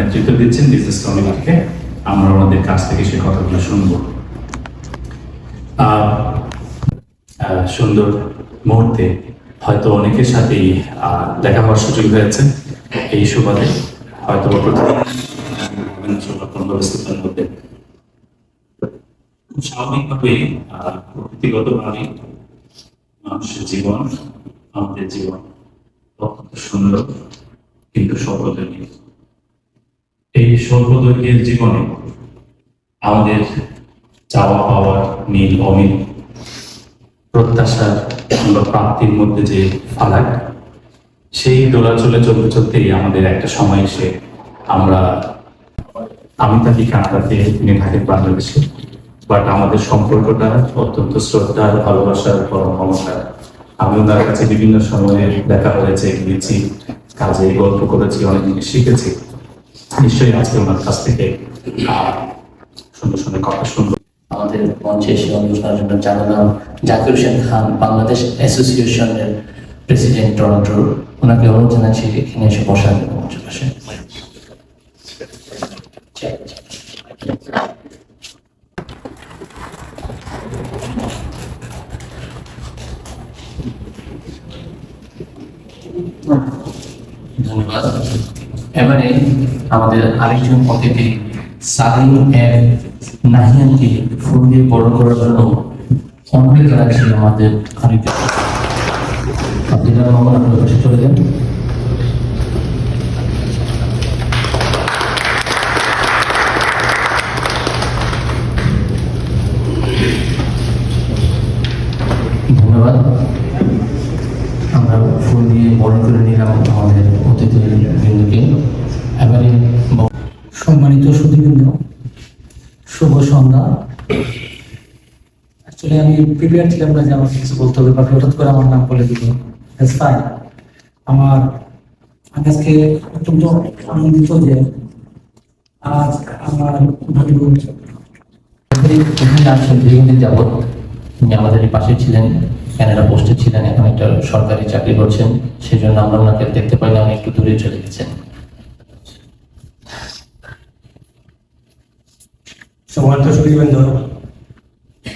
নেতৃত্ব দিচ্ছেন বিজনেস কমিটিকে আমরা ওনাদের কাছ থেকে সে কথাগুলো শুনব। সুন্দর মুহূর্তে হয়তো অনেকের সাথেই দেখা হওয়ার সুযোগ হয়েছে এই সুবাদে। হয়তো প্রতিদিন মধ্যে। খুব স্বাভাবিকভাবেই আহ, প্রকৃতিগতভাবেই মানুষের জীবন আমাদের জীবন অত্যন্ত সুন্দর কিন্তু সর্বজনীয় এই সর্বদৈর্ঘ্যের জীবনে আমাদের চাওয়া পাওয়ার নীল অমিল প্রত্যাশার কিংবা প্রাপ্তির মধ্যে যে ফারাক, সেই দোলাচলে চলতে চলতেই আমাদের একটা সময় এসে আমরা আমি থাকি কানাডাতে তিনি থাকেন বাংলাদেশে, বাট আমাদের সম্পর্কটা অত্যন্ত শ্রদ্ধার, ভালোবাসার, পরম মমতার আমি ওনার কাছে বিভিন্ন সময়ে দেখা হয়েছে, গিয়েছি, কাজে গল্প করেছি, অনেক জিনিস শিখেছি। নিশ্চয়ই আজকে ওনার কাছ থেকে সুন্দর সুন্দর কথা শুনব। আমাদের মঞ্চে এসে অনুষ্ঠানের জন্য জানালাম জাকির হোসেন খান বাংলাদেশ অ্যাসোসিয়েশনের প্রেসিডেন্ট টরন্টোর ওনাকে অনুরোধ জানাচ্ছি এখানে এসে বসার জন্য মঞ্চের পাশে ধন্যবাদ। এবারে আমাদের আরেকজন অতিথি সালিম এম নাহিয়ানকে ফুল দিয়ে বরণ করার জন্য অনুরোধ জানাচ্ছি আমাদের আরেকজন। আব্দুল্লাহ আপনার চলে যান ধন্যবাদ। ফুল দিয়ে বরণ করে নিলাম আমাদের অতিথি বৃন্দকে। এবারে সম্মানিত সুদীবৃন্দ শুভ সন্ধ্যা। অ্যাকচুয়ালি আমি প্রিপেয়ার ছিলাম না যে আমার কিছু বলতে হবে বা হঠাৎ করে আমার নাম বলে দিল। আমার আমি আজকে অত্যন্ত আনন্দিত যে আজ আমার এখানে আসছেন দীর্ঘদিন যাবৎ তিনি আমাদের পাশে ছিলেন। ক্যানাডা পোস্টে ছিলেন এখন একটা সরকারি চাকরি করছেন সেজন্য আমরা ওনাকে দেখতে পাই না উনি একটু দূরে চলে গেছেন। সম্মানিত সুদীবৃন্দ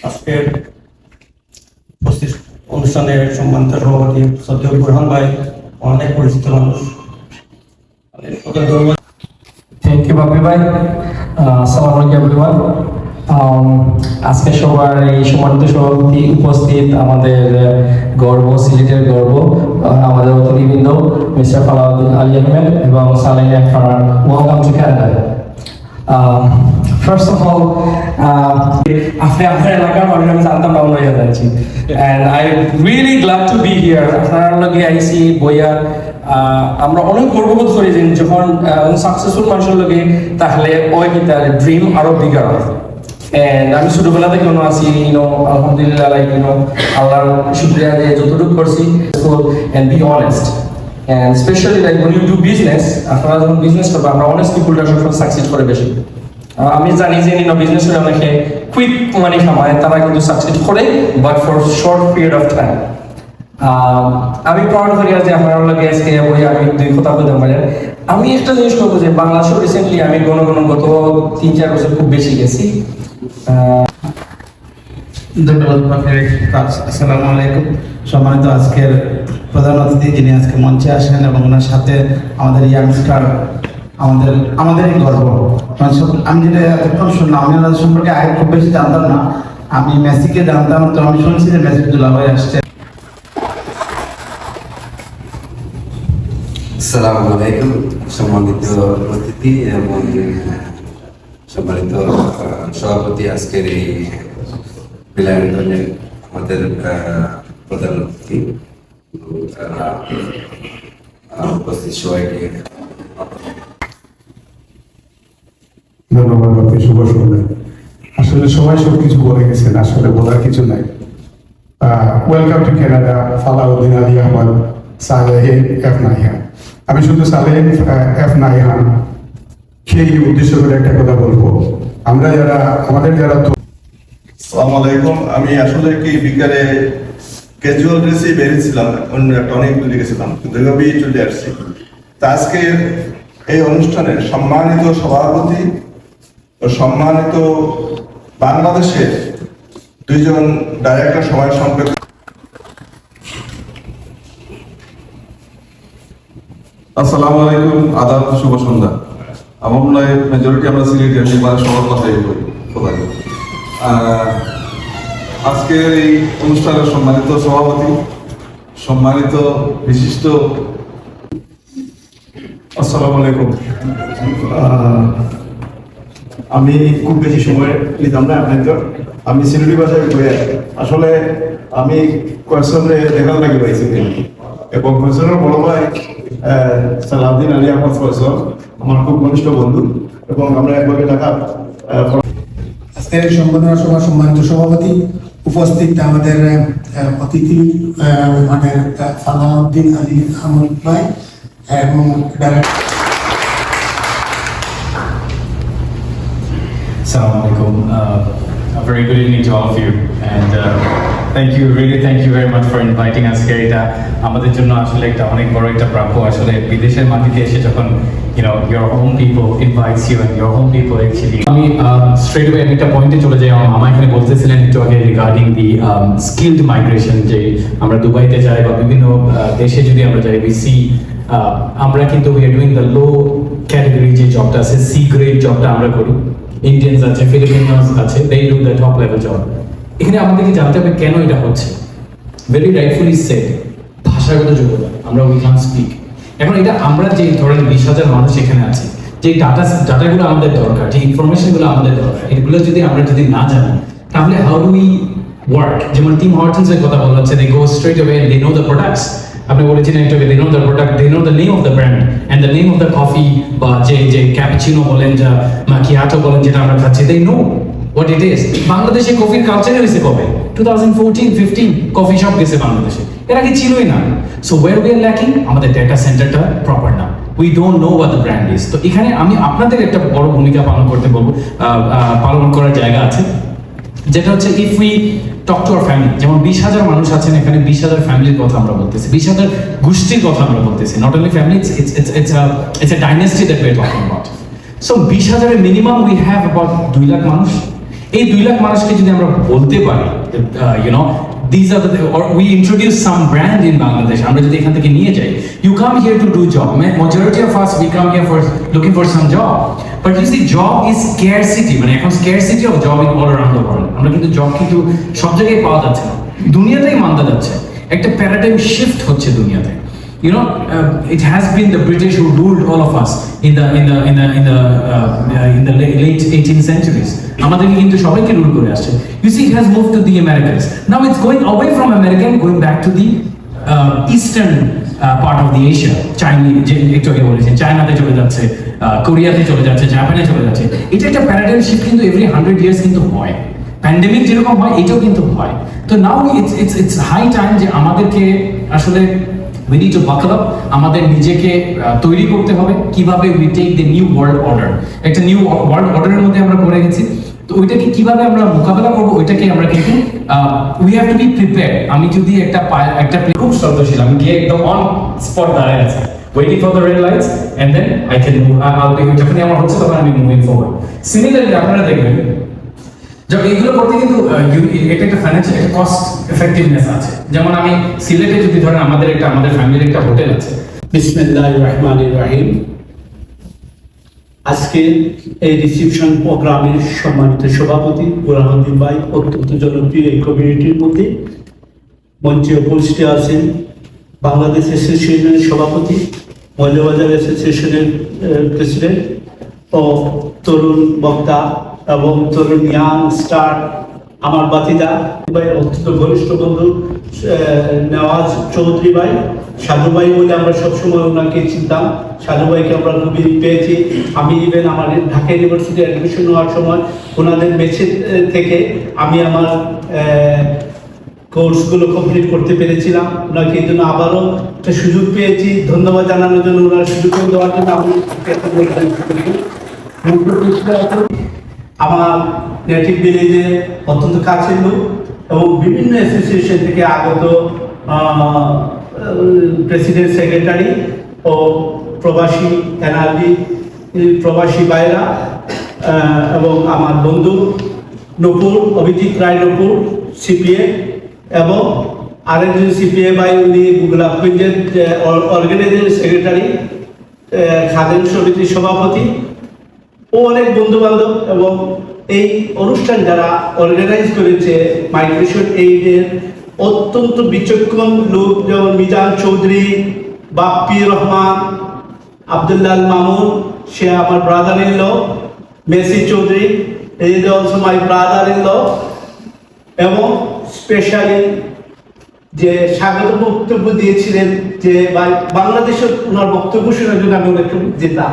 আজকের উপস্থিত অনুষ্ঠানের সম্মানিত সভাপতি সদ্য বুরহান ভাই অনেক পরিচিত মানুষ। থ্যাংক ইউ বাপি ভাই। আসসালামু আলাইকুম এভরিওয়ান আজকে সবার এই সম্মানিত সভাপতি উপস্থিত আমাদের গর্ব, সিলেটের গর্ব আমাদের অতিথিবৃন্দ, মিস্টার ফালাউদ্দিন আলী আহমেদ এবং Saleh welcome to Canada. First of all আপনি আপনার এলাকার মানুষ, আমি জানতাম না অন্য and I really glad to be here আপনার লগে আইসি, বইয়া আমরা অনেক গর্ববোধ করি যে যখন সাকসেসফুল মানুষের লগে, তাহলে ওই ড্রিম আরও বিগার হয় আমি ছোটবেলা থেকে মনে আছি ইউনো আলহামদুলিল্লাহ লাইক ইউনো আল্লাহর শুক্রিয়া যে যতটুকু করছি be honest specially like you do business, আপনারা যখন বিজনেস করবে আমরা অনেস্ট পিপুলটা সবসময় সাকসেস করে বেশি। আমি জানি যে বিজনেস করে অনেকে কুইক কামায়, তারা কিন্তু সাকসেস করে but for short period of time আমি প্রাউড করি যে আপনার লগে আজকে বই আমি দুই কথা বলতে পারি। আমি একটা জিনিস করব যে বাংলাদেশে রিসেন্টলি আমি কোনো কোনো গত তিন, চার বছর খুব বেশি গেছি। ধন্যবাদ আসসালামু আলাইকুম সম্মানিত আজকের প্রধান অতিথি যিনি আজকে মঞ্চে আসেন এবং ওনার সাথে আমাদের ইয়াংস্টার আমাদের, আমাদেরই গর্ব। আমি যেটা এতক্ষণ শুনলাম, আমি ওনাদের সম্পর্কে আগে খুব বেশি জানতাম না। আমি মেসিকে জানতাম, তো আমি শুনছি যে মেসি দুলাভাই আসছে। আসসালামু আলাইকুম, সম্মানিত অতিথি এবং সম্মানিত সভাপতি আজকের এই আমাদের প্রধান অতিথি উপস্থিত সবাইকে ধন্যবাদ বাপি শুভ সন্ধ্যা। আসলে সবাই সবকিছু বলে গেছেন, আসলে বলার কিছু নাই। Welcome to Canada Falauddin Ali Ahmad Saleh F Naihan. আমি শুধু সালেহ এফ নাইহান সেই উদ্দেশ্য করে একটা কথা বলব। আমরা যারা আমাদের যারা আসসালামু আলাইকুম। আমি আসলে কি বিকালে ক্যাজুয়াল ড্রেসে বেরিয়েছিলাম অন্য একটা অনেক দূরে গেছিলাম কিন্তু এভাবেই চলে আসছি। তা আজকে এই অনুষ্ঠানের সম্মানিত সভাপতি ও সম্মানিত বাংলাদেশের দুইজন ডাইরেক্টর সময় সম্পর্কে আসসালামু আলাইকুম আদাব শুভ সন্ধ্যা। আমার মনে হয় মেজরিটি আমরা আমি সবার কথাই বলি খোদাই আজকের এই অনুষ্ঠানের সম্মানিত সভাপতি, সম্মানিত বিশিষ্ট আলাইকুম। আমি খুব বেশি সময় নিতাম না আপনাদের। আমি সিলেটি ভাষায় বলে, আসলে আমি কোয়েশনে দেখার লাগে পাইছি। এবং কোয়েশনের বড় ভাই সালাউদ্দিন আলী আহমদ ফয়সল আমার খুব ঘনিষ্ঠ বন্ধু এবং আমরা একভাবে টাকা আজকের সম্বোধনা সভা সম্মানিত সভাপতি উপস্থিত আমাদের অতিথি আমাদের সালাউদ্দিন আলী আহমদ ভাই এবং Assalamu alaikum. Uh, a very good evening to all of you. And uh, you, really thank you very much for inviting us here. এটা আমাদের জন্য আসলে একটা অনেক বড় একটা প্রাপ্য আসলে বিদেশের মাটিতে এসে যখন you know your home people invites you and your home people actually আমি স্ট্রেট ওয়ে একটা পয়েন্টে চলে যাই। আমার মামা এখানে বলতেছিলেন একটু আগে রিগার্ডিং দি স্কিলড মাইগ্রেশন যে আমরা দুবাইতে যাই বা বিভিন্ন আহ, দেশে যদি আমরা যাই we see আহ, আমরা কিন্তু we are doing the low category যে জবটা আছে সি গ্রেড জবটা আমরা করি। ইন্ডিয়ানস আছে ফিলিপিনিয়ানস আছে they do the top level job এখানে আমাদেরকে জানতে হবে কেন এটা হচ্ছে। ভেরি রাইটফুলি সেট ভাষাগত যোগ্যতা, আমরা উই ক্যান স্পিক এখন এটা আমরা যে ধরেন বিশ হাজার মানুষ এখানে আছে, যে ডাটা ডাটাগুলো আমাদের দরকার, যে ইনফরমেশনগুলো আমাদের দরকার, এগুলো যদি আমরা যদি না জানি, তাহলে হাউ ডু উই ওয়ার্ক যেমন টিম হর্টনসের কথা বলা হচ্ছে they go straight away they know the products আপনি বলেছেন একটু they know the product they know the name of the brand and the name of the coffee বা যে যে ক্যাপচিনো বলেন, যা মাকিয়াটো বলেন, যেটা আমরা খাচ্ছি they know what it is বাংলাদেশে কফির কালচার হয়েছে কবে? Two thousand fourteen fifteen coffee shop গেছে বাংলাদেশে। এর আগে ছিলই না। So where we are lacking আমাদের ডেটা সেন্টারটা প্রপার না। We don't know what the brand is তো এখানে আমি আপনাদের একটা বড় ভূমিকা পালন করতে বলব। পালন করার জায়গা আছে। যেটা হচ্ছে if we talk to our family যেমন বিশ হাজার মানুষ আছেন এখানে, বিশ হাজার ফ্যামিলির কথা আমরা বলতেছি। বিশ হাজার গোষ্ঠীর কথা আমরা বলতেছি। Not only family it's a dynasty that we talking about so বিশ হাজারের মিনিমাম উই হ্যাভ অ্যাবাউট দুই লাখ মানুষ। এই দুই লাখ মানুষকে যদি আমরা বলতে পারি you know this are or we introduce some brand in Bangladesh আমরা যদি এখান থেকে নিয়ে যাই you come here to do job majority of us we come here for looking for some job but you see job is scarcity মানে এখন scarcity of job in all around the world আমরা কিন্তু job কিন্তু সব জায়গায় পাওয়া যাচ্ছে না। দুনিয়াতেই মানতে যাচ্ছে। একটা প্যারাডাইম শিফট হচ্ছে দুনিয়াতে। You know, uh, it has been the British who ruled all of us in the in the in the in the uh, uh, in the late, late 18th centuries. আমাদেরকে কিন্তু সবাইকে rule করে আসছে you see it has moved to the Americans now it's going away from American going back to the uh, eastern uh, part of the Asia Chinese যে একটু আগে বলেছেন চায়নাতে চলে যাচ্ছে কোরিয়াতে চলে যাচ্ছে জাপানে চলে যাচ্ছে এটা একটা প্যারাডাইম শিফট কিন্তু এভরি হান্ড্রেড ইয়ার্স কিন্তু হয় প্যান্ডেমিক যেরকম হয় এটাও কিন্তু হয় তো now it's it's it's high time যে আমাদেরকে আসলে we need to buckle up আমাদের নিজেকে তৈরি করতে হবে কীভাবে we take the new world order একটা নিউ ওয়ার্ল্ড অর্ডারের মধ্যে আমরা পড়ে গেছি। তো ওইটাকে কীভাবে আমরা মোকাবেলা করব, ওইটাকে আমরা কিন্তু we have to be prepare আমি যদি একটা একটা খুব শ্রদ্ধাশীল আমি গিয়ে একদম অন স্পট দাঁড়ায় আছি। Waiting for the red lights and then I can move যখনই আমার হচ্ছে তখন আমি আপনারা দেখবেন যখন এগুলো করতে কিন্তু এটা একটা ফাইন্যান্সিয়াল একটা কস্ট এফেক্টিভনেস আছে। যেমন আমি সিলেটে যদি ধরেন আমাদের একটা, আমাদের ফ্যামিলির একটা হোটেল আছে। আজকে এই প্রোগ্রামের সম্মানিত সভাপতি ভাই অত্যন্ত জনপ্রিয় এই কমিউনিটির মধ্যে। মঞ্চে উপস্থিত আছেন বাংলাদেশ অ্যাসোসিয়েশনের সভাপতি, মৌলবাজার অ্যাসোসিয়েশনের প্রেসিডেন্ট ও তরুণ বক্তা এবং তরুণ ইয়াং স্টার আমার বাতিদা ভাই অত্যন্ত ঘনিষ্ঠ বন্ধু নওয়াজ চৌধুরী ভাই, সাধু ভাই বলে আমরা সবসময় ওনাকে চিনতাম। সাধু ভাইকে আমরা খুবই পেয়েছি। আমি ইভেন আমার ঢাকা ইউনিভার্সিটি অ্যাডমিশন নেওয়ার সময় ওনাদের মেছে থেকে আমি আমার কোর্সগুলো কমপ্লিট করতে পেরেছিলাম। ওনাকে এই জন্য আবারও একটা সুযোগ পেয়েছি। ধন্যবাদ জানানোর জন্য ওনার সুযোগ দেওয়ার জন্য আমি আমার নেটিভ ভিলেজে অত্যন্ত কাছের লোক এবং বিভিন্ন অ্যাসোসিয়েশন থেকে আগত প্রেসিডেন্ট সেক্রেটারি ও প্রবাসী, এনআরবি প্রবাসী বাইরা এবং আমার বন্ধু নপুর, অভিজিৎ রায় নপুর সিপিএ এবং আরেকজন সিপিএ বাই উনি গোলাপগঞ্জের অর্গানাইজেশন সেক্রেটারি খাদেম সমিতির সভাপতি ও অনেক বন্ধু বান্ধব এবং এই অনুষ্ঠান যারা অর্গানাইজ করেছে মাইগ্রেশন এইডের অত্যন্ত বিচক্ষণ লোক যেমন মিজান চৌধুরী, বাপ্পি রহমান, আবদুল্লাল মামুন, সে আমার ব্রাদার ইন মেসি চৌধুরী, এই অলসো মাই ব্রাদার ইন এবং স্পেশালি যে স্বাগত বক্তব্য দিয়েছিলেন যে বাংলাদেশের ওনার বক্তব্য শোনার জন্য আমি একটু যেতাম।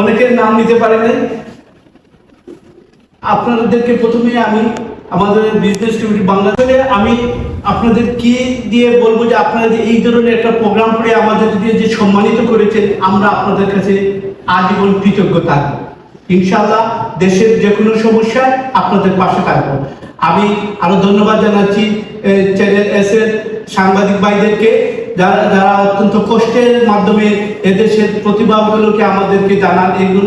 অনেকের নাম নিতে পারে নাই। আপনাদেরকে প্রথমে আমি আমাদের বিজনেস কমিটি বাংলাদেশে আমি আপনাদের কি দিয়ে বলব যে আপনারা যে এই ধরনের একটা প্রোগ্রাম করে আমাদের যে সম্মানিত করেছেন, আমরা আপনাদের কাছে আজীবন কৃতজ্ঞ থাকব। ইনশাআল্লাহ দেশের যে কোনো সমস্যায় আপনাদের পাশে থাকব। আমি আরও ধন্যবাদ জানাচ্ছি এস এর সাংবাদিক ভাইদেরকে। যারা অত্যন্ত কষ্টের মাধ্যমে এদেশের প্রতিভাগুলোকে আমাদেরকে জানান, এগুলো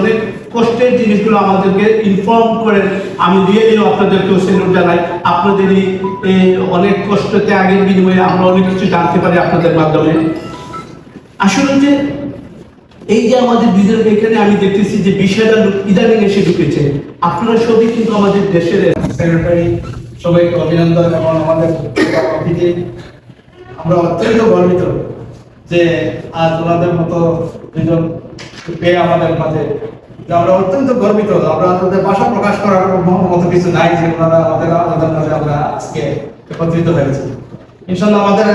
অনেক কষ্টের জিনিসগুলো আমাদেরকে ইনফর্ম করেন। আমি দিও আপনাদেরকেও সেলুট জানাই। আপনাদেরই অনেক কষ্ট ত্যাগের বিনিময়ে আমরা অনেক কিছু জানতে পারি আপনাদের মাধ্যমে। আসলে যে এই যে আমাদের বিজনেস এখানে আমি দেখতেছি যে বিশ হাজার লোক ইদানিং এসে ঢুকেছে। আপনারা সবই কিন্তু আমাদের দেশের সেক্রেটারি সবাইকে অভিনন্দন এবং আমাদের আমরা অত্যন্ত গর্বিত যে আজ ওনাদের মতো দুজন পেয়ে আমাদের মাঝে। আমরা অত্যন্ত গর্বিত আমরা তাদের ভাষা প্রকাশ করার মতো কিছু নাই যে ওনারা আমাদের আমাদের মাঝে আমরা আজকে একত্রিত হয়েছি। ইনশাল্লাহ আমাদের